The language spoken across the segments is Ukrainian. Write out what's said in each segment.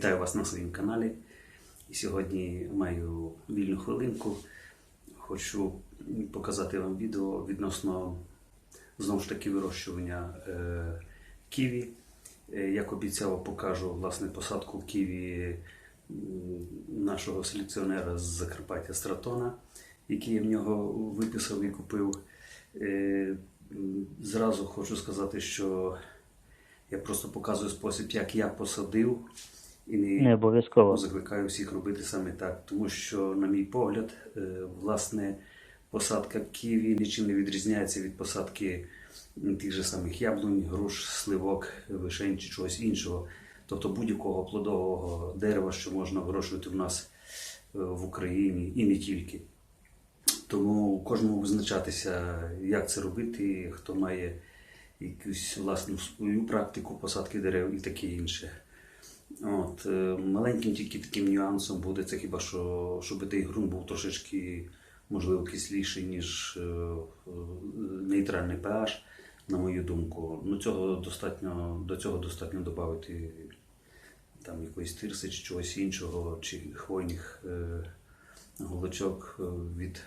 Вітаю вас на своєму каналі. І сьогодні маю вільну хвилинку. Хочу показати вам відео відносно знову ж таки вирощування е, ківі. Е, Як обіцяв, покажу власне посадку ківі нашого селекціонера з Закарпаття Стратона, який я в нього виписав і купив. Е, Зразу хочу сказати, що я просто показую спосіб, як я посадив, і не, Не обов'язково. закликаю всіх робити саме так. Тому що, на мій погляд, е, власне, посадка ківі нічим не відрізняється від посадки тих же самих яблунь, груш, сливок, вишень чи чогось іншого. Тобто будь-якого плодового дерева, що можна вирощувати в нас е, в Україні і не тільки. Тому кожному визначатися, як це робити, хто має якусь власну свою практику посадки дерев і таке інше. От, е, маленьким тільки таким нюансом буде це хіба що, щоб той ґрунт був трошечки, можливо, кисліший, ніж е, е, нейтральний pH, на мою думку. Ну, цього достатньо, до цього достатньо додати там якоїсь тирси чи чогось іншого, чи хвойних голочок від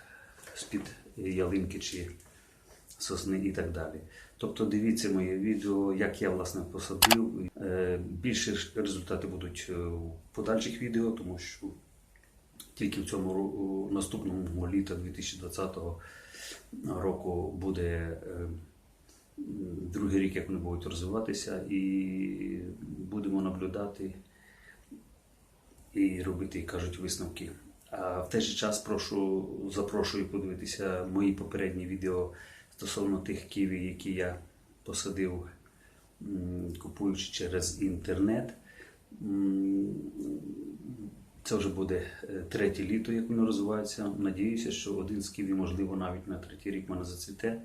з-під ялинки чи сосни і так далі. Тобто дивіться моє відео, як я власне посадив. Е, Більше результати будуть е, в подальших відео, тому що тільки в цьому наступному літа 2020 року буде е, другий рік, як вони будуть розвиватися, і будемо наблюдати і робити, як кажуть, висновки. А в той же час прошу, запрошую подивитися мої попередні відео стосовно тих ківі, які я посадив, купуючи через інтернет. Це вже буде е, третє літо, як воно розвивається. Надіюся, що один з ківі, можливо, навіть на третій рік мене зацвіте,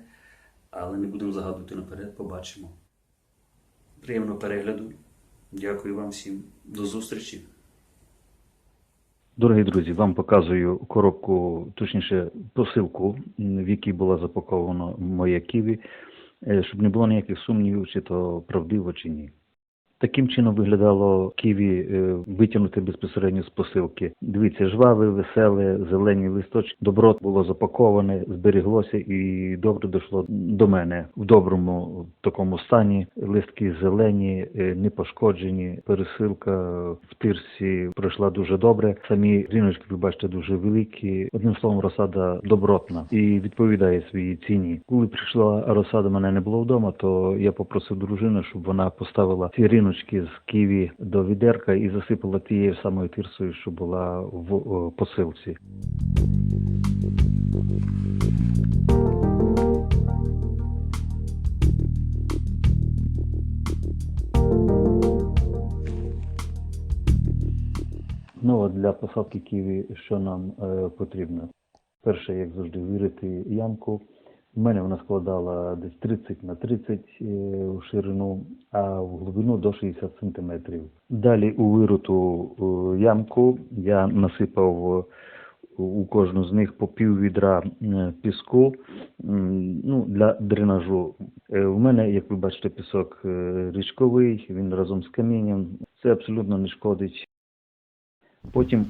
але не будемо загадувати наперед, побачимо. Приємного перегляду. Дякую вам всім. До зустрічі. Дорогі друзі, вам показую коробку, точніше посилку, в якій була запакована моя ківі, е, щоб не було ніяких сумнівів, чи то правдиво, чи ні. Таким чином виглядало ківі е, витягнути безпосередньо з посилки. Дивіться, жваве, веселе, зелені листочки. Добро було запаковане, зберіглося і добре дійшло до мене в доброму такому стані. Листки зелені, е, не пошкоджені. Пересилка в тирсі пройшла дуже добре. Самі ріночки, ви бачите, дуже великі. Одним словом, розсада добротна і відповідає своїй ціні. Коли прийшла розсада, мене не було вдома, то я попросив дружину, щоб вона поставила ці ріночки з ківі до відерка і засипала тією самою тирсою, що була в посилці. Ну, от для посадки ківі, що нам е, потрібно? Перше, як завжди, вирити ямку. У мене вона складала десь 30 на 30 е, в ширину, а в глибину до 60 сантиметрів. Далі у вируту е, ямку я насипав е, у кожну з них по пів відра е, піску ну, для дренажу. Е, У мене, як ви бачите, пісок е, річковий, він разом з камінням. Це абсолютно не шкодить Потім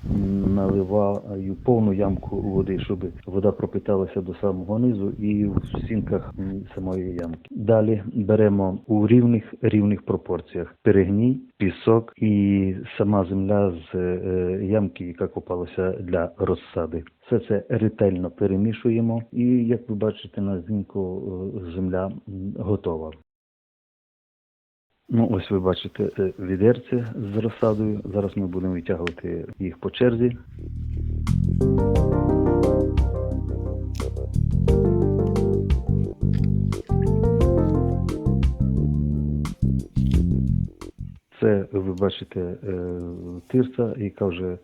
наливаю повну ямку води, щоб вода пропиталася до самого низу і в стінках самої ямки. Далі беремо у рівних рівних пропорціях перегній, пісок і сама земля з е, ямки, яка копалася для розсади. Все це ретельно перемішуємо, і як ви бачите на знімку, е, земля готова. Ну, ось ви бачите відерці відерце з розсадою. Зараз ми будемо витягувати їх по черзі. Це ви бачите е, тирса, яка вже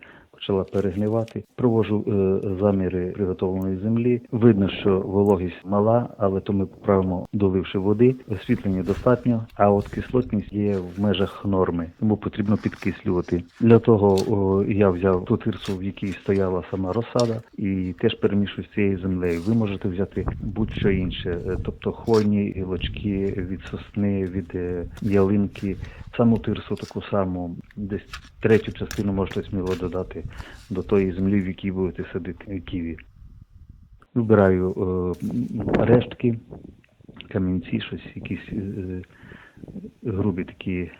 почала перегнивати. Провожу е, заміри приготовленої землі. Видно, що вологість мала, але то ми поправимо, доливши води. Освітлення достатньо, а от кислотність є в межах норми, тому потрібно підкислювати. Для того о, я взяв ту тирсу, в якій стояла сама розсада, і теж перемішую з цією землею. Ви можете взяти будь-що інше, е, тобто хвойні гілочки від сосни, від е, ялинки, саму тирсу таку саму, десь третю частину можете сміло додати до тої землі, в якій будете садити ківі. Вибираю е, рештки, камінці, щось, якісь е, грубі такі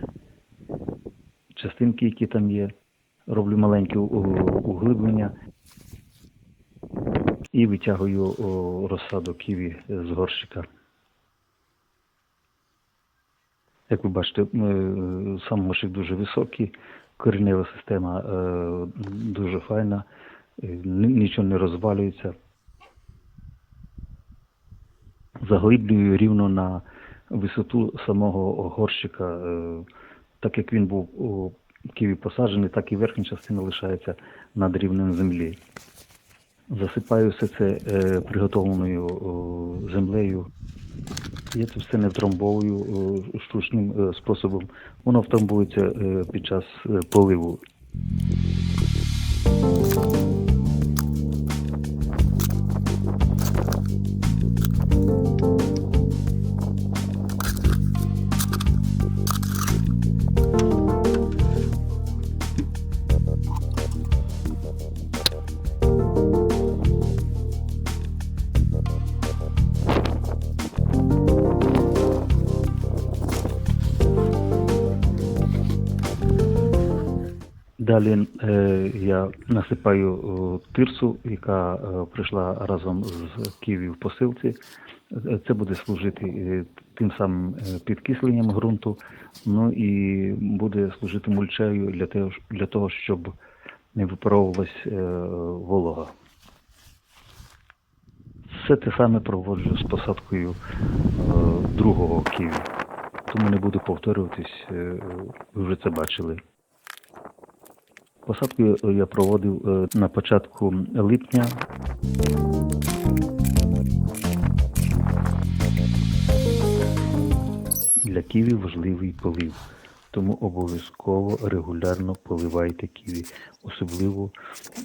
частинки, які там є. Роблю маленькі углиблення і витягую розсаду ківі з горщика. Як ви бачите, е, сам мошик дуже високий, коренева система е, дуже файна, нічого не розвалюється. Заглиблюю рівно на висоту самого горщика, е, так як він був у ківі посаджений, так і верхня частина лишається над рівнем землі. Засипаю все це е, приготовленою землею. Я це все не втрамбовую о, штучним е, способом. Воно втрамбується е, під час е, поливу. Далі е, я насипаю тирсу, яка е, прийшла разом з ківі в посилці. Е, Це буде служити е, тим самим е, підкисленням ґрунту, ну і буде служити мульчею для того, для того щоб не випаровувалась е, волога. Все те саме проводжу з посадкою е, другого ківі, тому не буду повторюватись, е, ви вже це бачили. Посадку я проводив е, на початку липня. Для ківі важливий полив, тому обов'язково регулярно поливайте ківі, особливо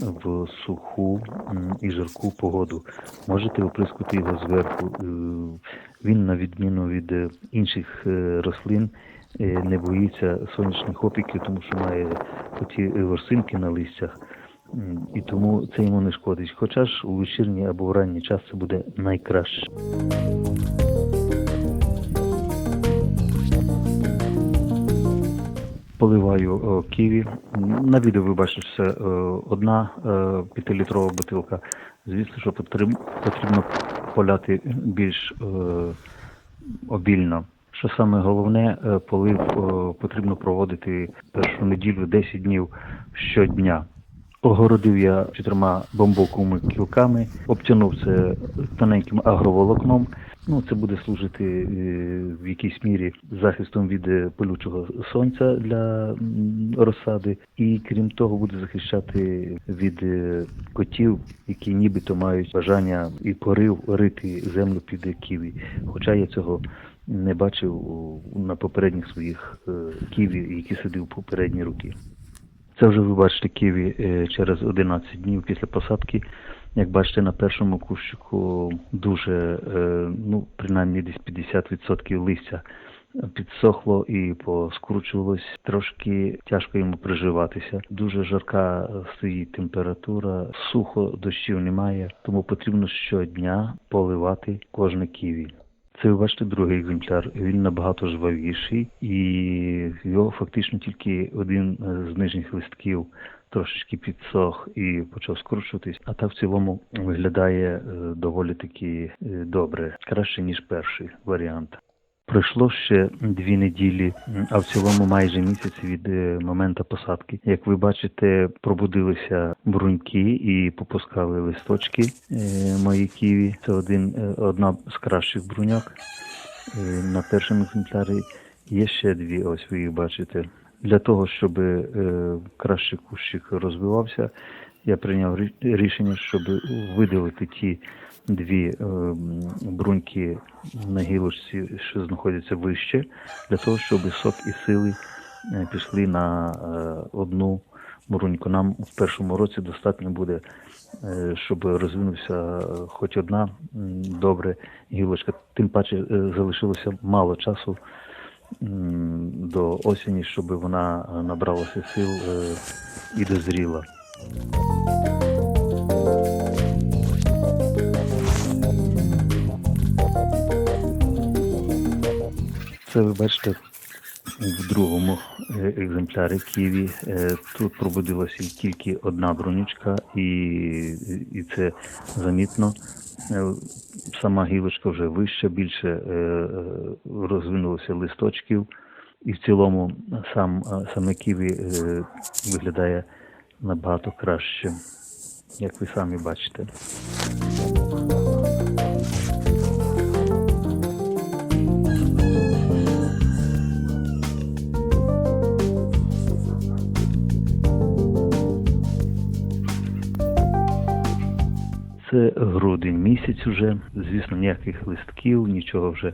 в суху і жарку погоду. Можете оприскати його зверху. Е, Він, на відміну від е, інших е, рослин, е, не боїться сонячних опіків, тому що має оті ворсинки на листях. І тому це йому не шкодить. Хоча ж у вечірній або в ранній час це буде найкраще. Поливаю о, ківі. На відео ви бачите, це е, одна е, п'ятилітрова бутилка. Звісно, що потрібно, поляти більш е, обільно. Що саме головне, е, полив е, потрібно проводити першу неділю 10 днів щодня. Огородив я чотирма бамбуковими кілками, обтягнув це тоненьким агроволокном. Ну, це буде служити е, в якійсь мірі захистом від е, палючого сонця для розсади, і крім того, буде захищати від е, котів, які нібито мають бажання і порив рити землю під ківі. Хоча я цього не бачив на попередніх своїх е, ківі, які сидив попередні роки. Це вже ви бачите ківі е, через 11 днів після посадки. Як бачите, на першому кущику дуже, е, ну, принаймні десь 50% листя підсохло і поскручувалось. Трошки тяжко йому приживатися. Дуже жарка стоїть температура, сухо, дощів немає, тому потрібно щодня поливати кожне ківі. Це бачите другий екземпляр. Він набагато жвавіший, і його фактично тільки один е, з нижніх листків трошечки підсох і почав скручуватись. А так в цілому виглядає е, доволі таки е, добре, краще ніж перший варіант. Пройшло ще дві неділі, а в цілому майже місяць від е, моменту посадки. Як ви бачите, пробудилися бруньки і попускали листочки е, мої ківі. Це один, е, одна з кращих бруньок. На першому екземплярі є ще дві, ось ви їх бачите. Для того, щоб краще кущик розвивався, я прийняв рішення, щоб видалити ті дві е, бруньки на гілочці, що знаходяться вище, для того, щоб сок і сили е, пішли на е, одну бруньку. Нам в першому році достатньо буде, щоб розвинувся хоч одна добре гілочка. Тим паче залишилося мало часу до осені, щоб вона набралася сил і дозріла. Це ви бачите в другому е, екземплярі Києві. Е, Тут пробудилася тільки одна брунючка, і, і це замітно. Е, Сама гілочка вже вища, більше розвинулося листочків, і в цілому сам, саме ківі виглядає набагато краще, як ви самі бачите. Це грудень місяць уже. Звісно, ніяких листків, нічого вже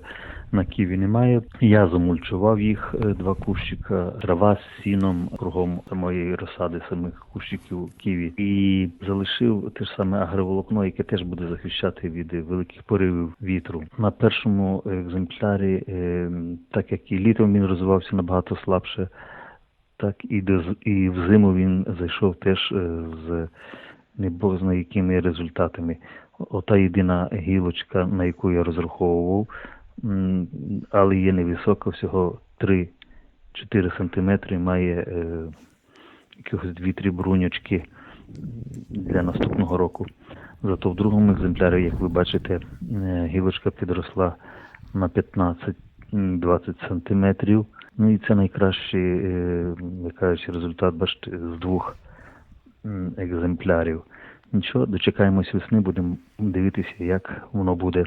на ківі немає. Я замульчував їх е, два кущика, трава з сіном кругом моєї розсади самих кущиків ківі. І залишив те ж саме агроволокно, яке теж буде захищати від великих поривів вітру. На першому екземплярі, е, так як і літом він розвивався набагато слабше, так і до і взиму він зайшов теж е, з не Бог знає якими результатами. Ота єдина гілочка, на яку я розраховував, але є невисока, всього 3-4 сантиметри, має е, якихось 2-3 бруньочки для наступного року. Зато в другому екземплярі, як ви бачите, е, гілочка підросла на 15-20 сантиметрів. Ну і це найкращий, е, кажучи, результат, бачите, з двох екземплярів. Нічого, дочекаємось весни, будемо дивитися, як воно буде.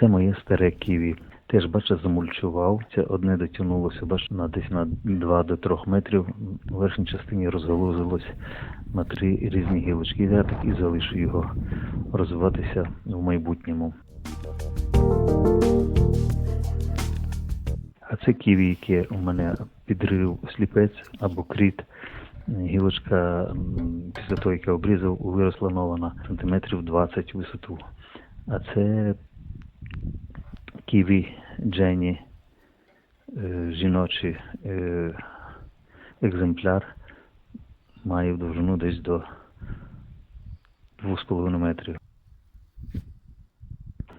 Це моє старе ківі. Теж, бачите, замульчував. Це одне дотягнулося, бачите, на десь на 2 до 3 метрів. В верхній частині розгалузилось на три різні гілочки. Я так і залишу його розвиватися в майбутньому. А це ківі, яке у мене підрив сліпець або кріт. Гілочка після того, як я обрізав, виросла нова на сантиметрів 20 висоту. А це ківі Джені, е, жіночий е, екземпляр, має в довжину десь до 2,5 метрів.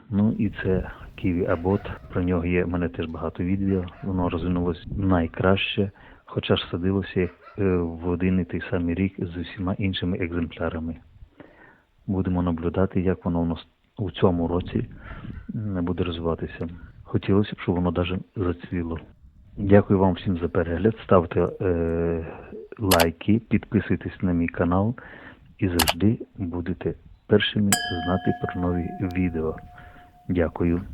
Ну і це Ківі Абот. Про нього є в мене теж багато відео. Воно розвинулося найкраще, хоча ж садилося е, в один і той самий рік з усіма іншими екземплярами. Будемо наблюдати, як воно у нас у цьому році буде розвиватися. Хотілося б, щоб воно навіть зацвіло. Дякую вам всім за перегляд. Ставте е, лайки, підписуйтесь на мій канал і завжди будете першими знати про нові відео. Дякую.